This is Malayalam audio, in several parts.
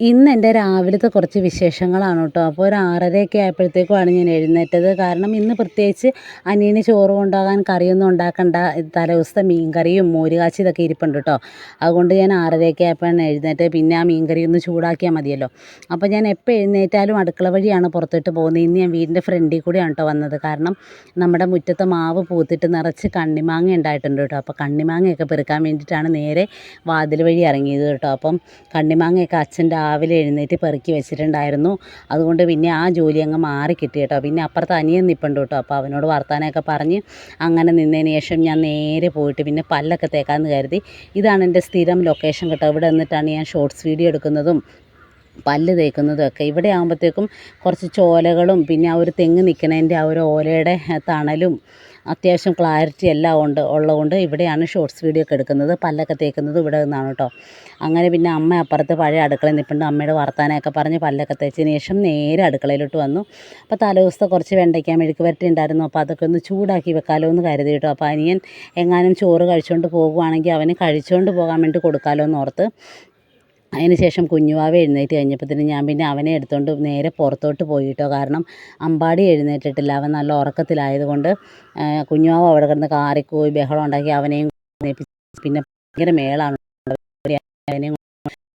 ഇന്ന് എന്റെ രാവിലത്തെ കുറച്ച് വിശേഷങ്ങളാണ് കേട്ടോ. അപ്പോൾ ഒരു ആറരയൊക്കെ ആയപ്പോഴത്തേക്കുമാണ് ഞാൻ എഴുന്നേറ്റത്. കാരണം ഇന്ന് പ്രത്യേകിച്ച് അനിയന് ചോറ് കൊണ്ടുപോകാൻ കറിയൊന്നും ഉണ്ടാക്കണ്ട. തലേദിവസത്തെ മീൻ കറിയും മോര് ഇതൊക്കെ ഇരിപ്പുണ്ട് കേട്ടോ. അതുകൊണ്ട് ഞാൻ ആറരയൊക്കെ ആയപ്പോഴാണ് എഴുന്നേറ്റ് പിന്നെ ആ മീൻകറി ഒന്ന് ചൂടാക്കിയാൽ മതിയല്ലോ. അപ്പോൾ ഞാൻ എപ്പോൾ എഴുന്നേറ്റാലും അടുക്കള വഴിയാണ് പുറത്തോട്ട് പോകുന്നത്. ഇന്ന് ഞാൻ വീടിന്റെ ഫ്രണ്ടിൽ കൂടിയാണ് കേട്ടോ വന്നത്. കാരണം നമ്മുടെ മുറ്റത്തെ മാവ് പൂത്തിട്ട് നിറച്ച് കണ്ണിമാങ്ങ ഉണ്ടായിട്ടുണ്ട് കേട്ടോ. അപ്പോൾ കണ്ണിമാങ്ങയൊക്കെ പെറുക്കാൻ വേണ്ടിയിട്ടാണ് നേരെ വാതിൽ വഴി ഇറങ്ങിയത് കേട്ടോ. അപ്പം കണ്ണിമാങ്ങയൊക്കെ അച്ഛൻ രാവിലെ എഴുന്നേറ്റ് പെറുക്കി വെച്ചിട്ടുണ്ടായിരുന്നു. അതുകൊണ്ട് പിന്നെ ആ ജോലി അങ്ങ് മാറി കിട്ടി കേട്ടോ. പിന്നെ അപ്പുറത്ത് അനിയൻ നിൽപ്പുണ്ട് കേട്ടോ. അപ്പോൾ അവനോട് വർത്താനമൊക്കെ പറഞ്ഞ് അങ്ങനെ നിന്നതിന് ശേഷം ഞാൻ നേരെ പോയിട്ട് പിന്നെ പല്ലൊക്കെ തേക്കാമെന്ന് കരുതി. ഇതാണ് എന്റെ സ്ഥിരം ലൊക്കേഷൻ കേട്ടോ. ഇവിടെ നിന്നിട്ടാണ് ഞാൻ ഷോർട്സ് വീഡിയോ എടുക്കുന്നതും പല്ല് തേക്കുന്നതും ഒക്കെ. ഇവിടെ ആകുമ്പോഴത്തേക്കും കുറച്ച് ചോലകളും പിന്നെ ആ ഒരു തെങ്ങ് നിൽക്കുന്നതിന്റെ ആ ഒരു ഓലയുടെ തണലും അത്യാവശ്യം ക്ലാരിറ്റി എല്ലാം ഉണ്ട് ഉള്ളതുകൊണ്ട് ഇവിടെയാണ് ഷോർട്സ് വീഡിയോ ഒക്കെ എടുക്കുന്നത് പല്ലൊക്കെ തേക്കുന്നത് ഇവിടെ നിന്നാണ് കേട്ടോ അങ്ങനെ പിന്നെ അമ്മ അപ്പുറത്ത് പഴയ അടുക്കളയിൽ നിൽപ്പുണ്ട് അമ്മയുടെ വർത്താനമൊക്കെ പറഞ്ഞ് പല്ലൊക്കെ തേച്ചതിന് ശേഷം നേരെ അടുക്കളയിലോട്ട് വന്നു. അപ്പോൾ തലേദിവസത്തെ കുറച്ച് വെണ്ടയ്ക്ക മെഴുക്ക് വരട്ടി ഉണ്ടായിരുന്നു അപ്പോൾ അതൊക്കെ ഒന്ന് ചൂടാക്കി വെക്കാമല്ലോ എന്ന് കരുതി കേട്ടോ അപ്പോൾ അനിയൻ എങ്ങാനും ചോറ് കഴിച്ചുകൊണ്ട് പോകുവാണെങ്കിൽ അവന് കഴിച്ചുകൊണ്ട് പോകാൻ വേണ്ടി കൊടുക്കാമല്ലോ എന്ന് ഓർത്ത് അതിന് ശേഷം കുഞ്ഞുവാവ എഴുന്നേറ്റ് കഴിഞ്ഞപ്പോഴത്തേന് ഞാൻ പിന്നെ അവനെ എടുത്തുകൊണ്ട് നേരെ പുറത്തോട്ട് പോയിട്ടോ. കാരണം അമ്പാടി എഴുന്നേറ്റിട്ടില്ല. അവൻ നല്ല ഉറക്കത്തിലായതുകൊണ്ട് കുഞ്ഞുവാവ അവിടെ കിടന്ന് കാറിക്കോയി ബഹളം ഉണ്ടാക്കി അവനെയും എഴുന്നേൽപ്പിച്ച് പിന്നെ ഭയങ്കര മേളാണ്. അവനെയും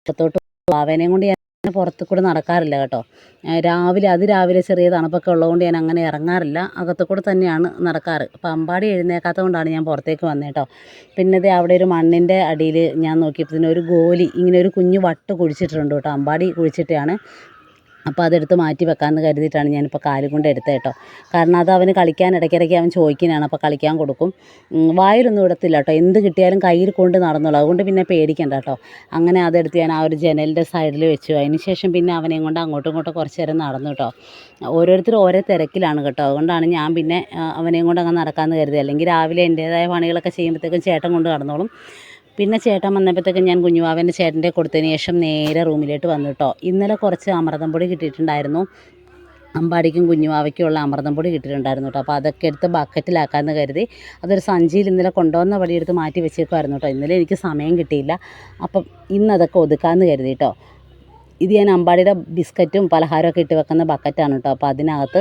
പുറത്തോട്ട് അവനെയും കൊണ്ട് ഞാൻ പുറത്ത് കൂടെ നടക്കാറില്ല കേട്ടോ. രാവിലെ അതിരാവിലെ ചെറിയ തണുപ്പൊക്കെ ഉള്ളതുകൊണ്ട് ഞാൻ അങ്ങനെ ഇറങ്ങാറില്ല. അകത്ത് കൂടെ തന്നെയാണ് നടക്കാറ്. അപ്പോൾ അമ്പാടി എഴുന്നേക്കാത്തത് കൊണ്ടാണ് ഞാൻ പുറത്തേക്ക് വന്നത് കേട്ടോ. പിന്നെ ദേ അവിടെ ഒരു മണ്ണിന്റെ അടിയിൽ ഞാൻ നോക്കിയപ്പോൾ ഒരു ഗോലി ഇങ്ങനെ ഒരു കുഞ്ഞു വട്ട് കുഴിച്ചിട്ടുണ്ട് കേട്ടോ. അമ്പാടി കുഴിച്ചിട്ടാണ് അപ്പോൾ അതെടുത്ത് മാറ്റി വെക്കാമെന്ന് കരുതിയിട്ടാണ് ഞാനിപ്പോൾ കാലും കൊണ്ട് എടുത്തത് കേട്ടോ. കാരണം അത് അവന് കളിക്കാൻ ഇടയ്ക്കിടയ്ക്ക് അവൻ ചോദിക്കുന്നതാണ് അപ്പോൾ കളിക്കാൻ കൊടുക്കും. വായിലൊന്നും ഇടത്തില്ല കേട്ടോ. എന്ത് കിട്ടിയാലും കയ്യിൽ കൊണ്ട് നടന്നോളൂ. അതുകൊണ്ട് പിന്നെ പേടിക്കണ്ട കേട്ടോ. അങ്ങനെ അതെടുത്ത് ഞാൻ ആ ഒരു ജനലിന്റെ സൈഡിൽ വെച്ചു. അതിന് ശേഷം പിന്നെ അവനെയും കൊണ്ട് അങ്ങോട്ടും ഇങ്ങോട്ടും കുറച്ച് നേരം നടന്നു കേട്ടോ. ഓരോരുത്തർ ഓരോ തിരക്കിലാണ് കേട്ടോ. അതുകൊണ്ടാണ് ഞാൻ പിന്നെ അവനെയും കൊണ്ട് അങ്ങ് നടക്കാമെന്ന് കരുതി. അല്ലെങ്കിൽ രാവിലെ എന്റേതായ പണികളൊക്കെ ചെയ്യുമ്പോഴത്തേക്കും ചേട്ടൻ കൊണ്ട് നടന്നോളും. പിന്നെ ചേട്ടൻ വന്നപ്പോഴത്തേക്കും ഞാൻ കുഞ്ഞുവാവന്റെ ചേട്ടന്റെ കൊടുത്തതിന് ശേഷം നേരെ റൂമിലോട്ട് വന്നു കേട്ടോ. ഇന്നലെ കുറച്ച് അമൃതം പൊടി കിട്ടിയിട്ടുണ്ടായിരുന്നു. അമ്പാടിക്കും കുഞ്ഞുവാവയ്ക്കുമുള്ള അമൃതം പൊടി കിട്ടിയിട്ടുണ്ടായിരുന്നു കേട്ടോ. അപ്പോൾ അതൊക്കെ എടുത്ത് ബക്കറ്റിലാക്കാമെന്ന് കരുതി അതൊരു സഞ്ചിയിൽ ഇന്നലെ കൊണ്ടുവന്ന എടുത്ത് മാറ്റി വെച്ചേക്കുമായിരുന്നു കേട്ടോ. ഇന്നലെ എനിക്ക് സമയം കിട്ടിയില്ല. അപ്പം ഇന്നതൊക്കെ ഒതുക്കാമെന്ന് കരുതി കേട്ടോ. ഇത് ഞാൻ അമ്പാടിയുടെ ബിസ്ക്കറ്റും പലഹാരമൊക്കെ ഇട്ട് വെക്കുന്ന ബക്കറ്റാണ് കേട്ടോ. അപ്പോൾ അതിനകത്ത്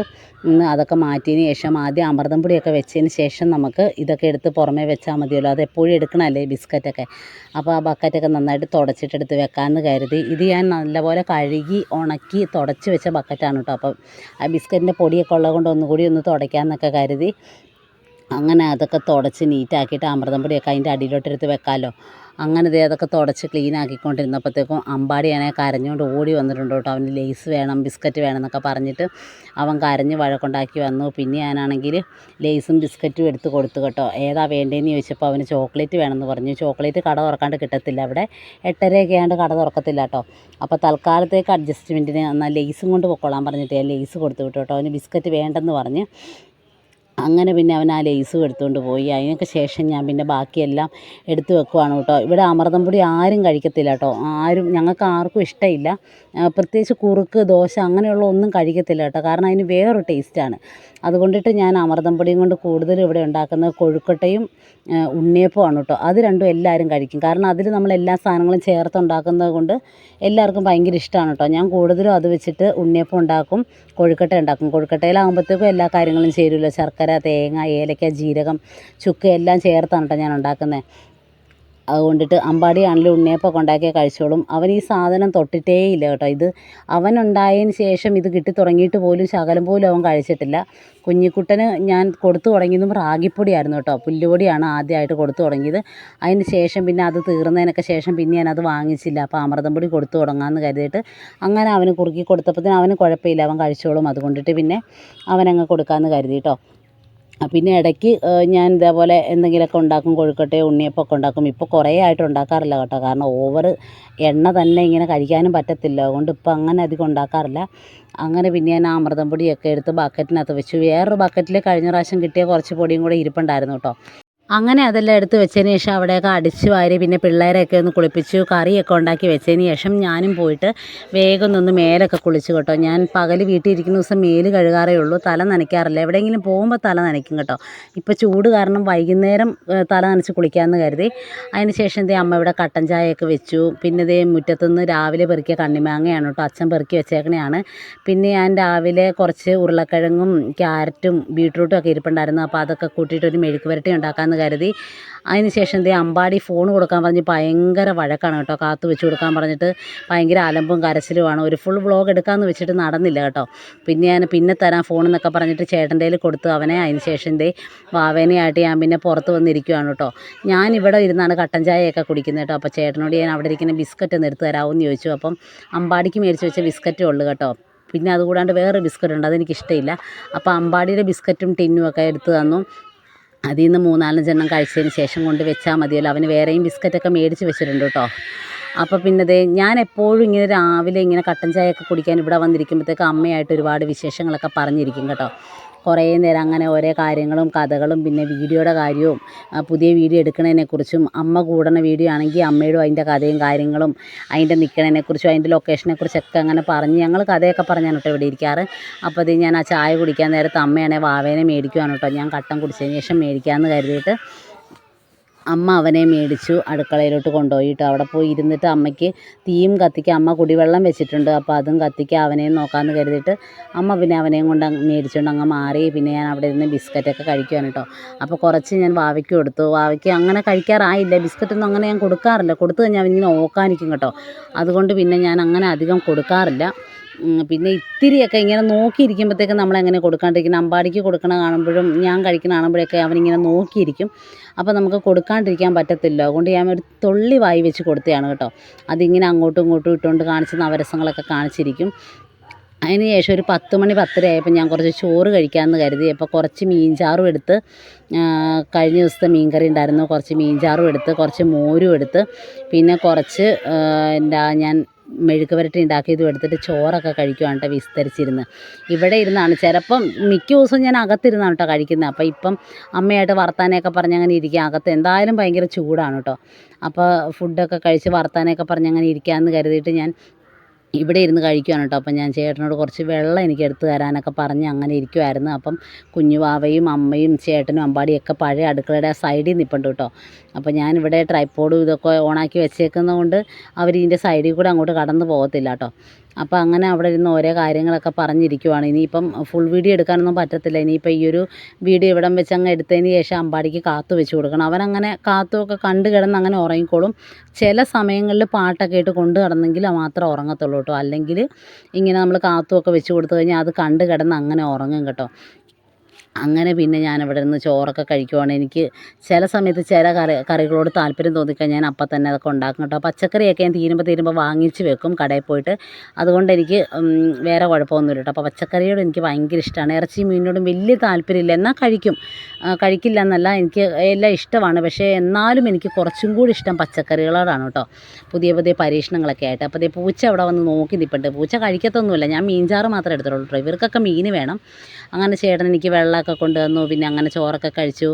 അതൊക്കെ മാറ്റിയതിന് ശേഷം ആദ്യം അമൃതം പൊടിയൊക്കെ വെച്ചതിന് ശേഷം നമുക്ക് ഇതൊക്കെ എടുത്ത് പുറമേ വെച്ചാൽ മതിയല്ലോ. അത് എപ്പോഴും എടുക്കണമല്ലേ ബിസ്ക്കറ്റൊക്കെ? അപ്പോൾ ആ ബക്കറ്റൊക്കെ നന്നായിട്ട് തുടച്ചിട്ടെടുത്ത് വെക്കാമെന്ന് കരുതി. ഇത് ഞാൻ നല്ലപോലെ കഴുകി ഉണക്കി തുടച്ച് വെച്ച ബക്കറ്റാണ് കേട്ടോ. അപ്പം ആ ബിസ്ക്കറ്റിന്റെ പൊടിയൊക്കെ ഉള്ളത് കൊണ്ട് ഒന്നുകൂടി ഒന്ന് തുടയ്ക്കാമെന്നൊക്കെ കരുതി. അങ്ങനെ അതൊക്കെ തുടച്ച് നീറ്റാക്കിയിട്ട് അമൃതം പൊടിയൊക്കെ അതിന്റെ അടിയിലോട്ടെടുത്ത് വെക്കാമല്ലോ അങ്ങനെ ദേ അതൊക്കെ തുടച്ച് ക്ലീൻ ആക്കിക്കൊണ്ടിരുന്നപ്പോഴത്തേക്കും അമ്പാടി ആണെങ്കിൽ കരഞ്ഞുകൊണ്ട് ഓടി വന്നിട്ടുണ്ട് കേട്ടോ. അവന് ലേസ് വേണം ബിസ്ക്കറ്റ് വേണം എന്നൊക്കെ പറഞ്ഞിട്ട് അവൻ കരഞ്ഞ് വഴക്കുണ്ടാക്കി വന്നു. പിന്നെ ഞാനാണെങ്കിൽ ലേസും ബിസ്ക്കറ്റും എടുത്ത് കൊടുത്തു കേട്ടോ. ഏതാ വേണ്ടതെന്ന് ചോദിച്ചപ്പോൾ അവന് ചോക്ലേറ്റ് വേണമെന്ന് പറഞ്ഞു. ചോക്ലേറ്റ് കട തുറക്കാണ്ട് കിട്ടത്തില്ല. അവിടെ എട്ടരയൊക്കെ ആണ്ട് കട തുറക്കത്തില്ല കേട്ടോ. അപ്പോൾ തൽക്കാലത്തേക്ക് അഡ്ജസ്റ്റ്മെന്റിന് എന്നാൽ ലേസും കൊണ്ട് പൊക്കോളാൻ പറഞ്ഞിട്ട് ഞാൻ ലേസ് കൊടുത്തു വിട്ടു കേട്ടോ. അവന് ബിസ്ക്കറ്റ് വേണ്ടെന്ന് പറഞ്ഞ് അങ്ങനെ പിന്നെ അവൻ ആ ലേസും എടുത്തുകൊണ്ട് പോയി. അതിനൊക്കെ ശേഷം ഞാൻ പിന്നെ ബാക്കിയെല്ലാം എടുത്തു വെക്കുവാണ് കേട്ടോ. ഇവിടെ അമൃതം പൊടി ആരും കഴിക്കത്തില്ല കേട്ടോ. ആരും ഞങ്ങൾക്ക് ആർക്കും ഇഷ്ടമില്ല. പ്രത്യേകിച്ച് കുറുക്ക് ദോശ അങ്ങനെയുള്ള ഒന്നും കഴിക്കത്തില്ല കേട്ടോ. കാരണം അതിന് വേറൊരു ടേസ്റ്റാണ്. അതുകൊണ്ടിട്ട് ഞാൻ അമൃതം പൊടിയും കൊണ്ട് കൂടുതലും ഇവിടെ ഉണ്ടാക്കുന്നത് കൊഴുക്കട്ടയും ഉണ്ണിയപ്പമാണ് കേട്ടോ. അത് രണ്ടും എല്ലാവരും കഴിക്കും. കാരണം അതിൽ നമ്മൾ എല്ലാ സാധനങ്ങളും ചേർത്ത് ഉണ്ടാക്കുന്നത് കൊണ്ട് എല്ലാവർക്കും ഭയങ്കര ഇഷ്ടമാണ് കേട്ടോ. ഞാൻ കൂടുതലും അത് വെച്ചിട്ട് ഉണ്ണിയപ്പം ഉണ്ടാക്കും കൊഴുക്കട്ട ഉണ്ടാക്കും. കൊഴുക്കട്ടയിലാകുമ്പോഴത്തേക്കും എല്ലാ കാര്യങ്ങളും ചേരുമല്ലോ ശർക്കര തേങ്ങ ഏലക്ക ജീരകം ചുക്ക് എല്ലാം ചേർത്താണ് കേട്ടോ ഞാൻ ഉണ്ടാക്കുന്നത് അതുകൊണ്ടിട്ട് അമ്പാടിയാണെങ്കിലും ഉണ്ണിയപ്പം ഉണ്ടാക്കിയാൽ കഴിച്ചോളും. അവൻ ഈ സാധനം തൊട്ടിട്ടേ ഇല്ല കേട്ടോ. ഇത് അവനുണ്ടായതിന് ശേഷം ഇത് കിട്ടി തുടങ്ങിയിട്ട് പോലും ശകലം പോലും അവൻ കഴിച്ചിട്ടില്ല. കുഞ്ഞിക്കുട്ടന് ഞാൻ കൊടുത്തു തുടങ്ങിയതും റാഗിപ്പൊടിയായിരുന്നു കേട്ടോ. പുല്ലുപൊടിയാണ് ആദ്യമായിട്ട് കൊടുത്തു തുടങ്ങിയത്. അതിന് ശേഷം പിന്നെ അത് തീർന്നതിനൊക്കെ ശേഷം പിന്നെ ഞാൻ അത് വാങ്ങിച്ചില്ല. അപ്പോൾ അമൃതം പൊടി കൊടുത്തു തുടങ്ങാമെന്ന് കരുതിയിട്ട് അങ്ങനെ അവന് കുറുക്കി കൊടുത്തപ്പോഴത്തേന് അവന് കുഴപ്പമില്ല. അവൻ കഴിച്ചോളും. അതുകൊണ്ടിട്ട് പിന്നെ അവനങ്ങ് കൊടുക്കാമെന്ന് കരുതി കേട്ടോ. പിന്നെ ഇടയ്ക്ക് ഞാൻ ഇതേപോലെ എന്തെങ്കിലുമൊക്കെ ഉണ്ടാക്കും കൊഴുക്കട്ടയോ ഉണ്ണിയപ്പമൊക്കെ ഉണ്ടാക്കും. ഇപ്പോൾ കുറേ ആയിട്ട് ഉണ്ടാക്കാറില്ല കേട്ടോ. കാരണം ഓവർ എണ്ണ തന്നെ ഇങ്ങനെ കഴിക്കാനും പറ്റത്തില്ല. അതുകൊണ്ട് ഇപ്പം അങ്ങനെ അധികം ഉണ്ടാക്കാറില്ല. അങ്ങനെ പിന്നെ ഞാൻ അമൃതം പൊടിയൊക്കെ എടുത്ത് ബക്കറ്റിനകത്ത് വെച്ചു. വേറൊരു ബക്കറ്റിൽ കഴിഞ്ഞ പ്രാവശ്യം കിട്ടിയ കുറച്ച് പൊടിയും കൂടെ ഇരിപ്പുണ്ടായിരുന്നു കേട്ടോ. അങ്ങനെ അതെല്ലാം എടുത്ത് വെച്ചതിന് ശേഷം അവിടെയൊക്കെ അടിച്ച് വാരി പിന്നെ പിള്ളേരെയൊക്കെ ഒന്ന് കുളിപ്പിച്ചു കറിയൊക്കെ ഉണ്ടാക്കി വെച്ചതിന് ശേഷം ഞാനും പോയിട്ട് വേഗം ഒന്ന് മേലൊക്കെ കുളിച്ചു കേട്ടോ. ഞാൻ പകൽ വീട്ടിൽ ഇരിക്കുന്ന ദിവസം മേൽ കഴുകാറേ ഉള്ളൂ തല നനയ്ക്കാറില്ല. എവിടെയെങ്കിലും പോകുമ്പോൾ തല നനയ്ക്കും കേട്ടോ. ഇപ്പോൾ ചൂട് കാരണം വൈകുന്നേരം തല നനച്ച് കുളിക്കാമെന്ന് കരുതി. അതിന് ശേഷം ദേ അമ്മ ഇവിടെ കട്ടൻ ചായയൊക്കെ വെച്ചു. പിന്നെ ദേ മുറ്റത്തുനിന്ന് രാവിലെ പെറുക്കിയ കണ്ണിമാങ്ങയാണ് കേട്ടോ. അച്ഛൻ പെറുക്കി വെച്ചേക്കണയാണ്. പിന്നെ ഞാൻ രാവിലെ കുറച്ച് ഉരുളക്കിഴങ്ങും ക്യാരറ്റും ബീട്രൂട്ടും ഒക്കെ ഇരിപ്പുണ്ടായിരുന്നു. അപ്പോൾ അതൊക്കെ കൂട്ടിയിട്ട് ഒരു മെഴുക്ക് പുരട്ടി ഉണ്ടാക്കാമെന്ന് കരുതി. അതിന് ശേഷം ദേ അമ്പാടി ഫോൺ കൊടുക്കാൻ പറഞ്ഞ് ഭയങ്കര വഴക്കാണ് കേട്ടോ. കാത്ത് വെച്ച് കൊടുക്കാൻ പറഞ്ഞിട്ട് ഭയങ്കര അലമ്പും കരച്ചിലുമാണ്. ഒരു ഫുൾ വ്ളോഗ് എടുക്കാമെന്ന് വെച്ചിട്ട് നടന്നില്ല കേട്ടോ. പിന്നെ ഞാൻ പിന്നെ തരാം ഫോൺ എന്നൊക്കെ പറഞ്ഞിട്ട് ചേട്ടന്റെ കയ്യിൽ കൊടുത്തു അവനെ. അതിന് ശേഷം ദേ വാവേനയായിട്ട് ഞാൻ പിന്നെ പുറത്ത് വന്നിരിക്കുവാണ് കേട്ടോ. ഞാൻ ഇവിടെ ഇരുന്നാണ് കട്ടൻ ചായയൊക്കെ കുടിക്കുന്നത് കേട്ടോ. അപ്പോൾ ചേട്ടനോട് ഞാൻ അവിടെ ഇരിക്കുന്ന ബിസ്ക്കറ്റ് ഒന്ന് എടുത്ത് തരാമോ എന്ന് ചോദിച്ചു. അപ്പം അമ്പാടിക്ക് മേടിച്ച് വെച്ച ബിസ്ക്കറ്റേ ഉള്ളൂ കേട്ടോ. പിന്നെ അതുകൂടാണ്ട് വേറെ ബിസ്ക്കറ്റ് ഉണ്ട് അതെനിക്കിഷ്ടമില്ല. അപ്പോൾ അമ്പാടിയുടെ ബിസ്ക്കറ്റും ടിന്നും ഒക്കെ എടുത്തു തന്നു. അതിൽ നിന്ന് മൂന്നാലഞ്ചെണ്ണം കഴിച്ചതിന് ശേഷം കൊണ്ട് വെച്ചാൽ മതിയല്ലോ. അവന് വേറെയും ബിസ്ക്കറ്റൊക്കെ മേടിച്ച് വെച്ചിട്ടുണ്ട് കേട്ടോ. അപ്പോൾ പിന്നെ ദേ ഞാൻ എപ്പോഴും ഇങ്ങനെ രാവിലെ ഇങ്ങനെ കട്ടൻ ചായയൊക്കെ കുടിക്കാൻ ഇവിടെ വന്നിരിക്കുമ്പോഴത്തേക്ക് അമ്മയായിട്ട് ഒരുപാട് വിശേഷങ്ങളൊക്കെ പറഞ്ഞിരിക്കും കേട്ടോ. കുറേ നേരം അങ്ങനെ ഓരോ കാര്യങ്ങളും കഥകളും പിന്നെ വീഡിയോയുടെ കാര്യവും പുതിയ വീഡിയോ എടുക്കുന്നതിനെക്കുറിച്ചും അമ്മ കൂടണ വീഡിയോ ആണെങ്കിൽ അമ്മയോടും അതിന്റെ കഥയും കാര്യങ്ങളും അതിന്റെ നിൽക്കണതിനെക്കുറിച്ചും അതിന്റെ ലൊക്കേഷനെക്കുറിച്ചൊക്കെ അങ്ങനെ പറഞ്ഞ് ഞങ്ങൾ കഥയൊക്കെ പറഞ്ഞാണ് കേട്ടോ ഇവിടെ ഇരിക്കാറ്. അപ്പോൾ അത് ഞാൻ ആ ചായ കുടിക്കാൻ നേരത്ത് അമ്മയാണെങ്കിൽ വാവേനെ മേടിക്കുവാണ് കേട്ടോ. ഞാൻ കട്ടൻ കുടിച്ചതിന് ശേഷം മേടിക്കാമെന്ന് കരുതിയിട്ട് അമ്മ അവനെ മേടിച്ചു അടുക്കളയിലോട്ട് കൊണ്ടുപോയിട്ട് അവിടെ പോയി ഇരുന്നിട്ട് അമ്മയ്ക്ക് തീയും കത്തിക്കാൻ അമ്മ കുടിവെള്ളം വെച്ചിട്ടുണ്ട്. അപ്പോൾ അതും കത്തിക്കാൻ അവനെയും നോക്കാമെന്ന് കരുതിയിട്ട് അമ്മ പിന്നെ അവനെയും കൊണ്ട് മേടിച്ചുകൊണ്ട് അങ്ങ് മാറി. പിന്നെ ഞാൻ അവിടെ ഇരുന്ന് ബിസ്ക്കറ്റൊക്കെ കഴിക്കുവാണ് കേട്ടോ അപ്പോൾ കുറച്ച് ഞാൻ വാവയ്ക്ക് കൊടുത്തു. വാവയ്ക്ക് അങ്ങനെ കഴിക്കാറായില്ല. ബിസ്ക്കറ്റൊന്നും അങ്ങനെ ഞാൻ കൊടുക്കാറില്ല. കൊടുത്തു കഴിഞ്ഞാൽ അവനിങ്ങനെ ഓക്കാനിക്കും കേട്ടോ. അതുകൊണ്ട് പിന്നെ ഞാൻ അങ്ങനെ അധികം കൊടുക്കാറില്ല. പിന്നെ ഇത്തിരിയൊക്കെ ഇങ്ങനെ നോക്കിയിരിക്കുമ്പോഴത്തേക്കും നമ്മളെങ്ങനെ കൊടുക്കാണ്ടിരിക്കണം അമ്പാടിക്ക് കൊടുക്കണ കാണുമ്പോഴും ഞാൻ കഴിക്കണ കാണുമ്പോഴൊക്കെ അവനിങ്ങനെ നോക്കിയിരിക്കും. അപ്പോൾ നമുക്ക് കൊടുക്കാണ്ടിരിക്കാൻ പറ്റത്തില്ല. അതുകൊണ്ട് ഞാൻ ഒരു തുള്ളി വായി വെച്ച് കൊടുത്തതാണ് കേട്ടോ. അതിങ്ങനെ അങ്ങോട്ടും ഇങ്ങോട്ടും ഇട്ടുകൊണ്ട് കാണിച്ച് നവരസങ്ങളൊക്കെ കാണിച്ചിരിക്കും. അതിന് ശേഷം ഒരു പത്ത് മണി പത്തര ആയപ്പോൾ ഞാൻ കുറച്ച് ചോറ് കഴിക്കാമെന്ന് കരുതി. അപ്പോൾ കുറച്ച് മീൻചാറും എടുത്ത് കഴിഞ്ഞ ദിവസത്തെ മീൻകറി ഉണ്ടായിരുന്നു. കുറച്ച് മീൻചാറും എടുത്ത് കുറച്ച് മോരും എടുത്ത് പിന്നെ കുറച്ച് എന്താ ഞാൻ മെഴുക്ക് പുരട്ടി ഉണ്ടാക്കിയതും എടുത്തിട്ട് ചോറൊക്കെ കഴിക്കുവാണ് കേട്ടോ വിസ്തരിച്ചിരുന്ന്. ഇവിടെ ഇരുന്നാണ്. ചിലപ്പം മിക്ക ദിവസവും ഞാൻ അകത്തിരുന്നാണ് കേട്ടോ കഴിക്കുന്നത്. അപ്പോൾ ഇപ്പം അമ്മയായിട്ട് വർത്താനമൊക്കെ പറഞ്ഞ് അങ്ങനെ ഇരിക്കുക. അകത്ത് എന്തായാലും ഭയങ്കര ചൂടാണ് കേട്ടോ. അപ്പോൾ ഫുഡൊക്കെ കഴിച്ച് വർത്താനമൊക്കെ പറഞ്ഞ് അങ്ങനെ ഇരിക്കാമെന്ന് കരുതിയിട്ട് ഞാൻ ഇവിടെ ഇരുന്ന് കഴിക്കുവാണ് കേട്ടോ. അപ്പം ഞാൻ ചേട്ടനോട് കുറച്ച് വെള്ളം എനിക്ക് എടുത്ത് തരാനൊക്കെ പറഞ്ഞ് അങ്ങനെ ഇരിക്കുമായിരുന്നു അപ്പം കുഞ്ഞുവാവയും അമ്മയും ചേട്ടനും അമ്പാടിയൊക്കെ പഴയ അടുക്കളയുടെ സൈഡിൽ നിൽപ്പുണ്ട് കേട്ടോ. അപ്പോൾ ഞാനിവിടെ ട്രൈപ്പോഡും ഇതൊക്കെ ഓണാക്കി വെച്ചേക്കുന്നതുകൊണ്ട് അവർ ഇതിന്റെ സൈഡിൽ കൂടെ അങ്ങോട്ട് കടന്നു പോകത്തില്ല കേട്ടോ. അപ്പോൾ അങ്ങനെ അവിടെ ഇരുന്ന് ഓരോ കാര്യങ്ങളൊക്കെ പറഞ്ഞിരിക്കുവാണ്. ഇനിയിപ്പം ഫുൾ വീഡിയോ എടുക്കാനൊന്നും പറ്റത്തില്ല. ഇനിയിപ്പോൾ ഈ ഒരു വീഡിയോ ഇവിടം വെച്ച് അങ്ങ് എടുത്തതിന് ശേഷം അമ്പാടിക്ക് കാത്തു വെച്ച് കൊടുക്കണം. അവനങ്ങനെ കാത്തുമൊക്കെ കണ്ട് കിടന്ന് അങ്ങനെ ഉറങ്ങിക്കോളും. ചില സമയങ്ങളിൽ പാട്ടൊക്കെ ഇട്ട് കൊണ്ട് കിടന്നെങ്കിൽ മാത്രമേ ഉറങ്ങത്തുള്ളൂ കേട്ടോ. അല്ലെങ്കിൽ ഇങ്ങനെ നമ്മൾ കാത്തുമൊക്കെ വെച്ച് കൊടുത്തു കഴിഞ്ഞാൽ അത് കണ്ട് കിടന്ന് അങ്ങനെ ഉറങ്ങും കേട്ടോ. അങ്ങനെ പിന്നെ ഞാൻ അവിടെ നിന്ന് ചോറൊക്കെ കഴിക്കുവാണ്. എനിക്ക് ചില സമയത്ത് ചില കറി കറികളോട് താല്പര്യം തോന്നിക്കഴിഞ്ഞാൽ ഞാൻ അപ്പം തന്നെ അതൊക്കെ ഉണ്ടാക്കും കേട്ടോ. പച്ചക്കറിയൊക്കെ ഞാൻ തീരുമ്പോൾ തീരുമ്പോൾ വാങ്ങിച്ച് വെക്കും കടയിൽ പോയിട്ട്. അതുകൊണ്ട് എനിക്ക് വേറെ കുഴപ്പമൊന്നുമില്ല കേട്ടോ. അപ്പോൾ പച്ചക്കറിയോട് എനിക്ക് ഭയങ്കര ഇഷ്ടമാണ്. ഇറച്ചി മീനിനോടും വലിയ താല്പര്യമില്ല. എന്നാൽ കഴിക്കും. കഴിക്കില്ല എന്നല്ല എനിക്ക് എല്ലാം ഇഷ്ടമാണ്. പക്ഷേ എന്നാലും എനിക്ക് കുറച്ചും കൂടി ഇഷ്ടം പച്ചക്കറികളോടാണ് കേട്ടോ. പുതിയ പുതിയ പരീക്ഷണങ്ങളൊക്കെ ആയിട്ട്. അപ്പോൾ ദേ പൂച്ച അവിടെ വന്ന് നോക്കി നിൽപ്പുണ്ട് പൂച്ച കഴിക്കത്തൊന്നുമില്ല. ഞാൻ മീൻചാറ് മാത്രമേ എടുത്തോളൂ കേട്ടോ. ഇവർക്കൊക്കെ മീൻ വേണം. അങ്ങനെ ചേട്ടൻ എനിക്ക് വെള്ളമൊക്കെ കൊണ്ടുവന്നു പിന്നെ അങ്ങനെ ചോറൊക്കെ കഴിച്ചു.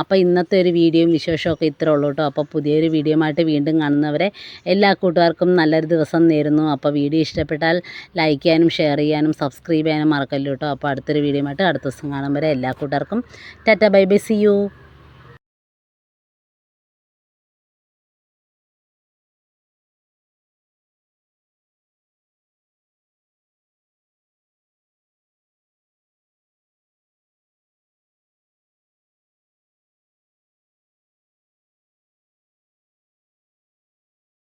അപ്പോൾ ഇന്നത്തെ ഒരു വീഡിയോയും വിശേഷമൊക്കെ ഇത്രേ ഉള്ളൂ കേട്ടോ. അപ്പോൾ പുതിയൊരു വീഡിയോയുമായിട്ട് വീണ്ടും കാണുന്നവരെ എല്ലാ കൂട്ടുകാർക്കും നല്ലൊരു ദിവസം നേരുന്നു. അപ്പോൾ വീഡിയോ ഇഷ്ടപ്പെട്ടാൽ ലൈക്ക് ചെയ്യാനും ഷെയർ ചെയ്യാനും സബ്സ്ക്രൈബ് ചെയ്യാനും മറക്കല്ലോ കേട്ടോ. അപ്പോൾ അടുത്തൊരു വീഡിയോയുമായിട്ട് അടുത്ത ദിവസം കാണും വരെ എല്ലാ കൂട്ടുകാർക്കും. Tata bye bye see you